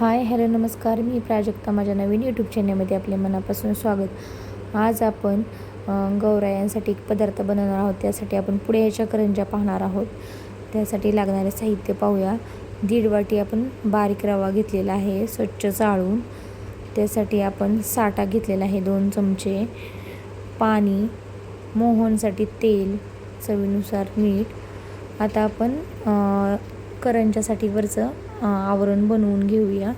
Hi hello नमस्कार. मी प्राजक्ता. माझ्या नवीन YouTube चॅनलमध्ये आपले मनापासून स्वागत. आज आपण गौरायांसाठी एक पदार्थ बनवणार आहोत. त्यासाठी आपण पुढे ह्याच्या करंज्या पाहणार आहोत. त्यासाठी लागणारे साहित्य पाहूया. दीड वाटी आपण बारीक रवा घेतलेला आहे स्वच्छ चाळून त्यासाठी आपण साठा घेतलेला आहे दोन चमचे. पाणी मोहनसाठी तेल चवीनुसार मीठ. आता आपण करंजासाठी वरचं आवरण बनवून घेऊया.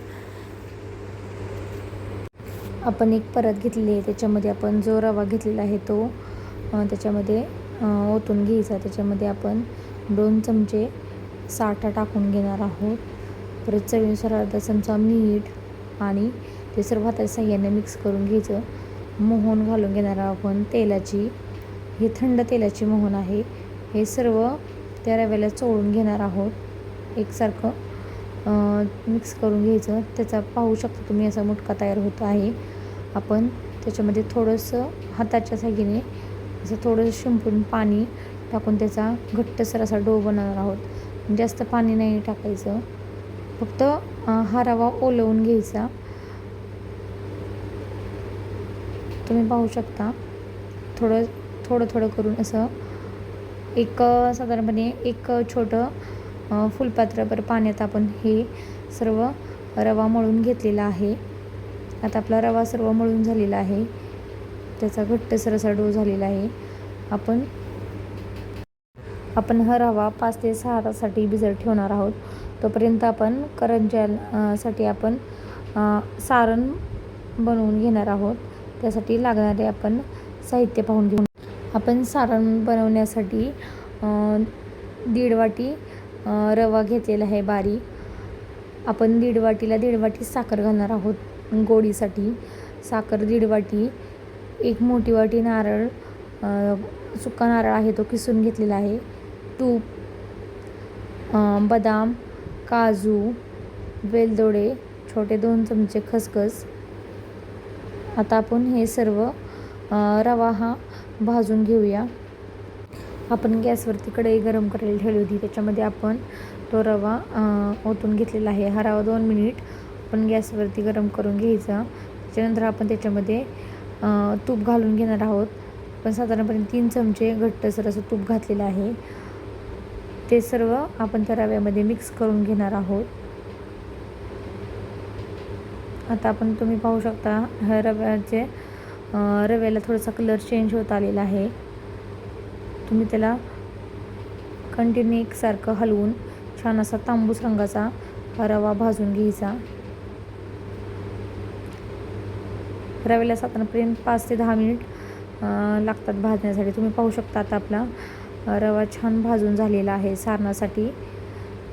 आपण एक परत घेतलेली आहे. त्याच्यामध्ये आपण जो रवा घेतलेला आहे तो त्याच्यामध्ये ओतून घ्यायचा. त्याच्यामध्ये आपण दोन चमचे साठा टाकून घेणार आहोत. परत चवीनुसार अर्धा चमचा मीठ आणि ते सर्व हाताच्या साह्याने मिक्स करून घ्यायचं. मोहन घालून घेणार आहोत आपण तेलाची. हे थंड तेलाची मोहन आहे. हे सर्व त्या रव्याला चोळून घेणार आहोत. एकसारखं मिक्स करून घ्यायचं. त्याचा पाहू शकता तुम्ही असा मुटका तयार होत आहे. आपण त्याच्यामध्ये थोडंसं हाताच्या साहाय्याने असं थोडंसं शिंपून पाणी टाकून त्याचा घट्टसर असा डो बनवणार आहोत. जास्त पाणी नाही टाकायचं. फक्त हा रवा ओलवून घ्यायचा. तुम्ही पाहू शकता. थोडं थोडं थोडं करून असं एक साधारणपणे एक छोटं फुलपात्रभर पाण्यात आपण हे सर्व रवा मळून घेतलेला आहे. आता आपला रवा सर्व मळून झालेला आहे. त्याचा घट्ट सरसा डो झालेला आहे. आपण आपण हा रवा पाच ते सहा तासासाठी भिजत ठेवणार आहोत. तोपर्यंत आपण करंज्या साठी आपण सारण बनवून घेणार आहोत. त्यासाठी लागणारे आपण साहित्य पाहून घेऊन आपण सारण बनवण्यासाठी दीड वाटी रवा घेतलेला आहे बारीक. आपण दीड वाटीला दीड वाटी साखर घालणार आहोत गोडीसाठी. साखर दीड वाटी एक मोठी वाटी नारळ सुका नारळ आहे तो किसून घेतलेला आहे. तूप बदाम काजू वेलदोडे छोटे दोन चमचे खसखस. आता आपण हे सर्व रवा हा भाजून घेऊया. आपण गॅसवरती कढई गरम करायला ठेवली होती. त्याच्यामध्ये आपण तो रवा ओतून घेतलेला आहे. हा रवा दोन मिनिट आपण गॅसवरती गरम करून घ्यायचा. त्याच्यानंतर आपण त्याच्यामध्ये तूप घालून घेणार आहोत. पण साधारणपणे तीन चमचे घट्टसर असं तूप घातलेलं आहे. ते सर्व आपण त्या रव्यामध्ये मिक्स करून घेणार आहोत. आता आपण तुम्ही पाहू शकता ह्या रव्याचे रव्याला थोडासा कलर चेंज होत आलेला आहे. तुम्ही त्याला कंटिन्यू एकसारखं हलवून छान असा तांबूस रंगाचा रवा भाजून घ्यायचा. रव्याला साधारणपर्यंत पाच ते दहा मिनिट लागतात भाजण्यासाठी. तुम्ही पाहू शकता आता आपला रवा छान भाजून झालेला आहे सारणासाठी.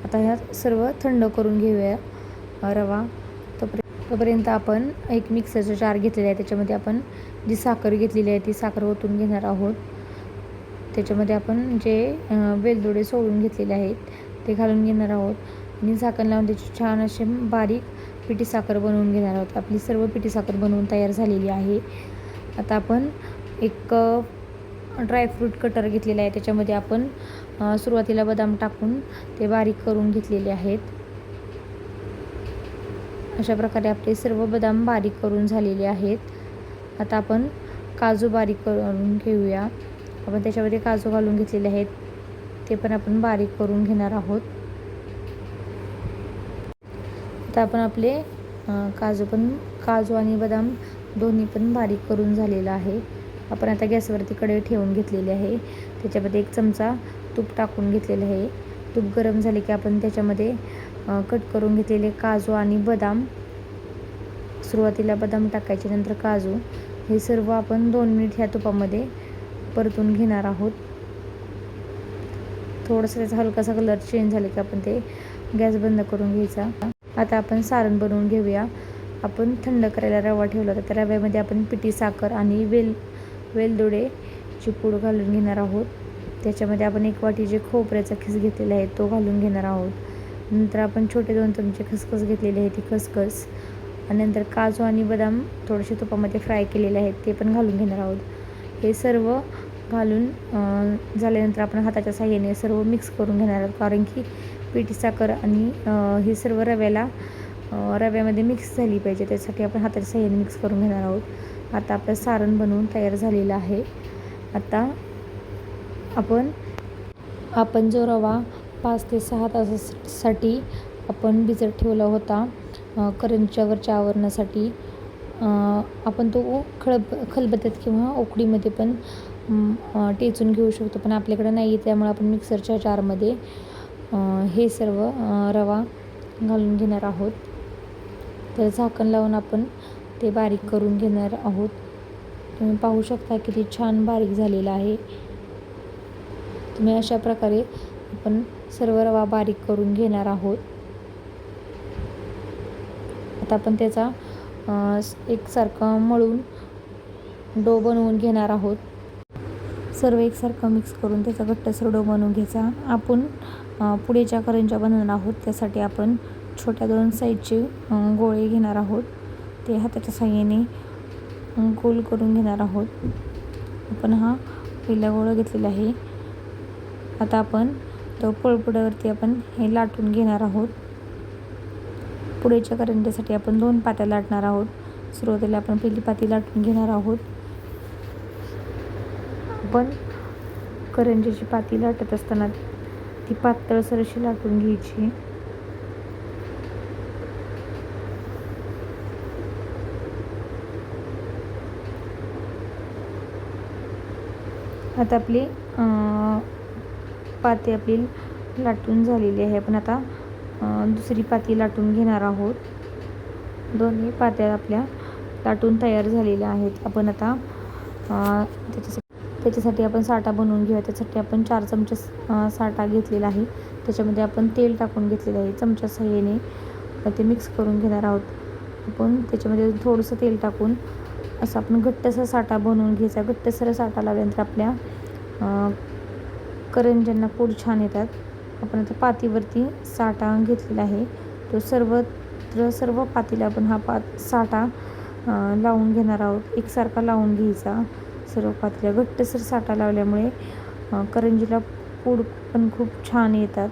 आता ह्या सर्व थंड करून घेऊया रवा. तोपर्यंत तोपर्यंत आपण एक मिक्सरचा जार घेतलेला आहे. त्याच्यामध्ये आपण जी साखर घेतलेली आहे ती साखर ओतून घेणार आहोत. त्याच्यामध्ये आपण जे वेलदोडे सोडून घेतलेले आहेत ते घालून घेणार आहोत. आणि झाकण लावून त्याची छान असे बारीक पिठी साखर बनवून घेणार आहोत. आपली सर्व पिठी साखर बनवून तयार झालेली आहे. आता आपण एक ड्रायफ्रूट कटर घेतलेला आहे. त्याच्यामध्ये आपण सुरुवातीला बदाम टाकून ते बारीक करून घेतलेले आहेत. अशा प्रकारे आपले सर्व बदाम बारीक करून झालेले आहेत. आता आपण काजू बारीक करून घेऊया. आपण त्याच्यामध्ये काजू घालून घेतलेले आहेत. ते पण आपण बारीक करून घेणार आहोत. आता आपण आपले काजू पण काजू आणि बदाम दोन्ही पण बारीक करून झालेलं आहे. आपण आता गॅसवरती कढई ठेवून घेतलेली आहे. त्याच्यामध्ये एक चमचा तूप टाकून घेतलेलं आहे. तूप गरम झाले की आपण त्याच्यामध्ये कट करून घेतलेले काजू आणि बदाम. सुरुवातीला बदाम टाकायचे नंतर काजू. हे सर्व आपण दोन मिनिट ह्या तुपामध्ये परतून घेणार आहोत. थोडंसं त्याचा हलकासा कलर चेंज झाले की आपण ते गॅस बंद करून घ्यायचा. आता आपण सारण बनवून घेऊया. आपण थंड करायला रवा ठेवला तर त्या रव्यामध्ये आपण पिठी साखर आणि वेल वेलदोडेची पूड घालून घेणार आहोत. त्याच्यामध्ये आपण एक वाटी जे खोबऱ्याचा खिस घेतलेला आहे तो घालून घेणार आहोत. नंतर आपण छोटे दोन चमचे खसखस घेतलेले आहे ती खसखस. आणि नंतर काजू आणि बदाम थोडेसे तुपामध्ये फ्राय केलेले आहेत ते पण घालून घेणार आहोत. हे सर्व घालून झाल्यानंतर आपण हाताच्या साह्याने सर्व मिक्स करून घेणार आहोत. कारण की पिठी साखर आणि हे सर्व रव्याला रव्यामध्ये मिक्स झाली पाहिजे. त्यासाठी आपण हाताच्या साह्याने मिक्स करून घेणार आहोत. आता आपलं सारण बनवून तयार झालेलं आहे. आता आपण आपण जो रवा पाच ते सहा तासासाठी आपण भिजत ठेवला होता करंच्यावरच्या आवरणासाठी आपण तो खळब खलबत्त्यात किंवा उकडीमध्ये पण टेचून घेऊ शकतो. पण आपल्याकडे नाही आहे त्यामुळे आपण मिक्सरच्या जारमध्ये हे सर्व रवा घालून घेणार आहोत. तर झाकण लावून आपण ते बारीक करून घेणार आहोत. तुम्ही पाहू शकता किती छान बारीक झालेला आहे. तुम्ही अशा प्रकारे आपण सर्व रवा बारीक करून घेणार आहोत. आता आपण त्याचा एकसारखं मळून डो बनवून घेणार आहोत. सर्व एकसारखं मिक्स करून त्याचा घट्टसर डो बनवून घ्यायचा. आपण पुढेच्या करंज्या बनवणार आहोत त्यासाठी आपण छोट्या दोन साईजचे गोळे घेणार आहोत. ते हाताच्या साह्याने गोल करून घेणार आहोत. आपण हा पहिला गोळा घेतलेला आहे. आता आपण तो पळपुड्यावरती आपण हे लाटून घेणार आहोत. पुढेच्या करंज्यासाठी आपण दोन पात्या लाटणार आहोत. सुरुवातीला आपण पहिली पाती लाटून घेणार आहोत. आपण करंज्याची पाती लाटत असताना ती पातळसर अशी लाटून घ्यायची. आता आपली पाते पाती आपली लाटून झालेली आहे. आपण आता दुसरी पाती लाटून घेणार आहोत. दोन्ही पात्या आपल्या लाटून तयार झालेल्या आहेत. आपण आता त्याच्यासाठी त्याच्यासाठी आपण साठा बनवून घेऊया. त्यासाठी आपण चार चमचे साठा घेतलेला आहे. त्याच्यामध्ये आपण तेल टाकून घेतलेलं आहे. चमच्या सहाय्याने ते मिक्स करून घेणार आहोत. आपण त्याच्यामध्ये थोडंसं तेल टाकून असं आपण घट्टसा साठा बनवून घ्यायचा. घट्टसर साठा लावल्यानंतर आपल्या करंज्यांना पूड छान येतात. आपण आता पातीवरती साठा घेतलेला आहे. तो सर्वत्र सर्व पातीला आपण हा पात साठा लावून घेणार आहोत. एकसारखा लावून घ्यायचा. सर्व पातीला घट्टसर साठा लावल्यामुळे करंजीला पूड पण खूप छान येतात.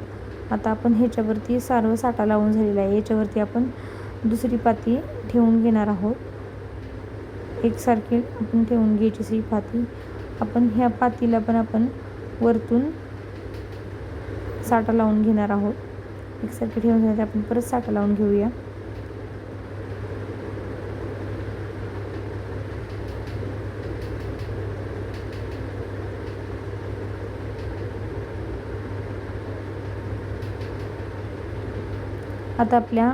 आता आपण ह्याच्यावरती सर्व साठा लावून झालेला आहे. याच्यावरती आपण दुसरी पाती ठेवून घेणार आहोत. एकसारखी आपण ठेवून घ्यायची सी पाती. आपण ह्या पातीला पण आपण वरतून साठा लावून घेणार आहोत. एकसारखे ठेवून झाल्यानंतर आपण परत साठा लावून घेऊया. आता आपल्या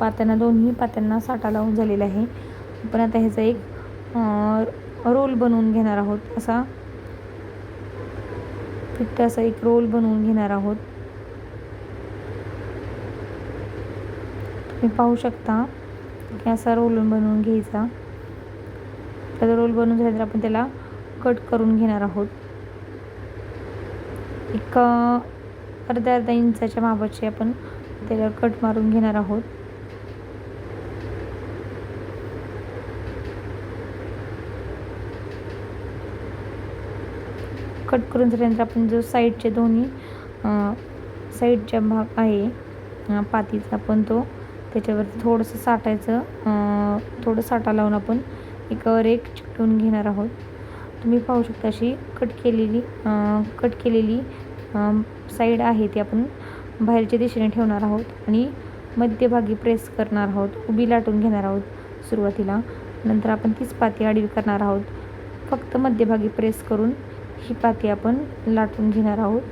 पात्यांना दोन्ही पात्यांना साठा लावून झालेला आहे. आपण आता ह्याचा एक रोल बनवून घेणार आहोत. असा फिट्ट असा एक रोल बनवून घेणार आहोत. तुम्ही पाहू शकता की असा रोल बनवून घ्यायचा. त्याचा रोल बनवून झाल्यानंतर आपण त्याला कट करून घेणार आहोत. एक अर्ध्या अर्ध्या अर्धा इंचाच्या मापाचे आपण त्याला कट मारून घेणार आहोत. कट करून झाल्यानंतर आपण जो साईडचे दोन्ही साईडच्या भाग आहे पातीचा आपण तो त्याच्यावरती थोडंसं साठायचं थोडं साठा लावून आपण एकावर एक चिकटून घेणार आहोत. तुम्ही पाहू शकता अशी कट केलेली कट केलेली साईड आहे ती आपण बाहेरच्या दिशेने ठेवणार आहोत आणि मध्यभागी प्रेस करणार आहोत उभी लाटून घेणार आहोत सुरुवातीला. नंतर आपण तीच पाती आडवी करणार आहोत. फक्त मध्यभागी प्रेस करून ही पाती आपण लाटून घेणार आहोत.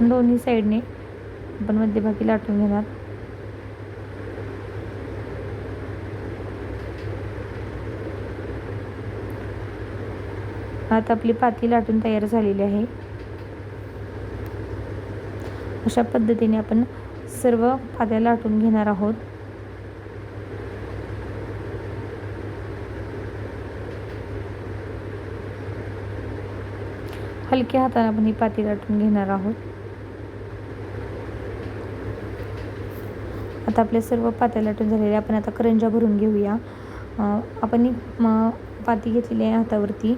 दोन्ही साईडने आपण मध्यभागी लाटून घेणार. आता आपली पाती लाटून तयार झालेली आहे. अशा पद्धतीने आपण सर्व पात्या लाटून घेणार आहोत. हलक्या हाताने आपण ही पाती लाटून घेणार आहोत. आता आपल्या सर्व पात्या लाटून झालेल्या आपण आता करंजा भरून घेऊया. आपण ही म, पाती घेतलेली आहे हातावरती.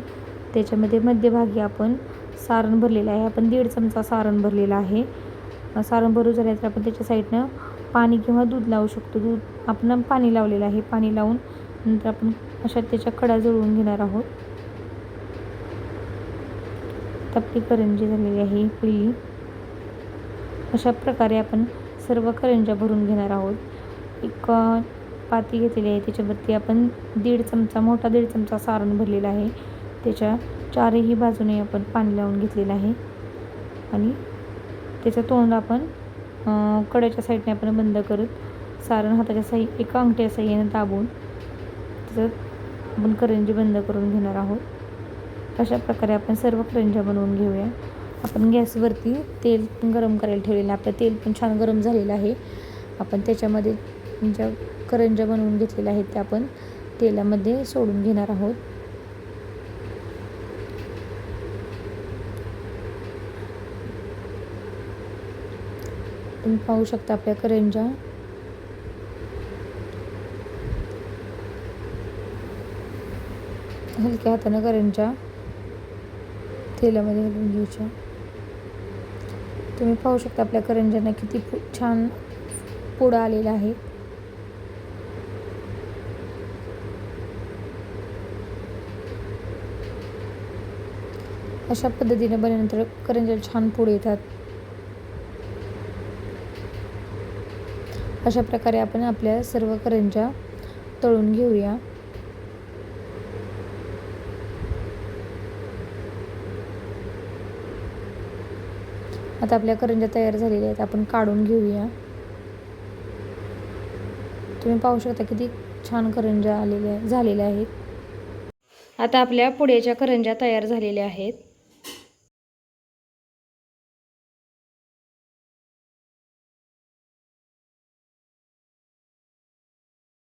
त्याच्यामध्ये मध्यभागी आपण सारण भरलेलं आहे. आपण दीड चमचा सारण भरलेला आहे. सारण सारण झाले झाल्यानंतर आपण त्याच्या साईडनं पाणी किंवा दूध लावू शकतो. दूध आपण पाणी लावलेलं आहे. पाणी लावून नंतर आपण अशा त्याच्या कडा जळवून घेणार आहोत. तपली करंजी झालेली आहे पहिली अशा प्रकारे आपण सर्व करंज्या भरून घेणार आहोत. एक पाती घेतलेली आहे. त्याच्यावरती आपण दीड चमचा मोठा दीड चमचा सारण भरलेला आहे. त्याच्या चारही बाजूने आपण पाणी लावून घेतलेलं आहे. आणि त्याचं तोंड आपण कड्याच्या साईडने आपण बंद करत सारण हाताच्या साई एका अंगठ्या साह्याने दाबून त्याचं आपण करंजी बंद करून घेणार आहोत. अशा प्रकारे आपण सर्व करंज्या बनवून घेऊया. आपण गॅसवरती तेल पण गरम करायला ठेवलेलं आपलं तेल पण छान गरम झालेलं आहे. आपण त्याच्यामध्ये ज्या करंज्या बनवून घेतलेल्या आहेत त्या आपण तेलामध्ये सोडून घेणार आहोत. तुम्ही पाहू शकता आपल्या करंज्या. हलक्या हातानं करंज्या. तेलामध्ये घालून घ्यायच्या तुम्ही पाहू शकता आपल्या करंज्यांना किती छान पुढं आलेला आहे. अशा पद्धतीने बनल्यानंतर करंज्या छान पुढे येतात. अशा प्रकारे आपण आपल्या सर्व करंज्या तळून घेऊया. आता आपल्या करंज्या तयार झालेल्या आहेत. आपण काढून घेऊया. तुम्ही पाहू शकता किती छान करंज्या आलेल्या झालेल्या आहेत. आता आपल्या पुढेच्या करंज्या तयार झालेल्या आहेत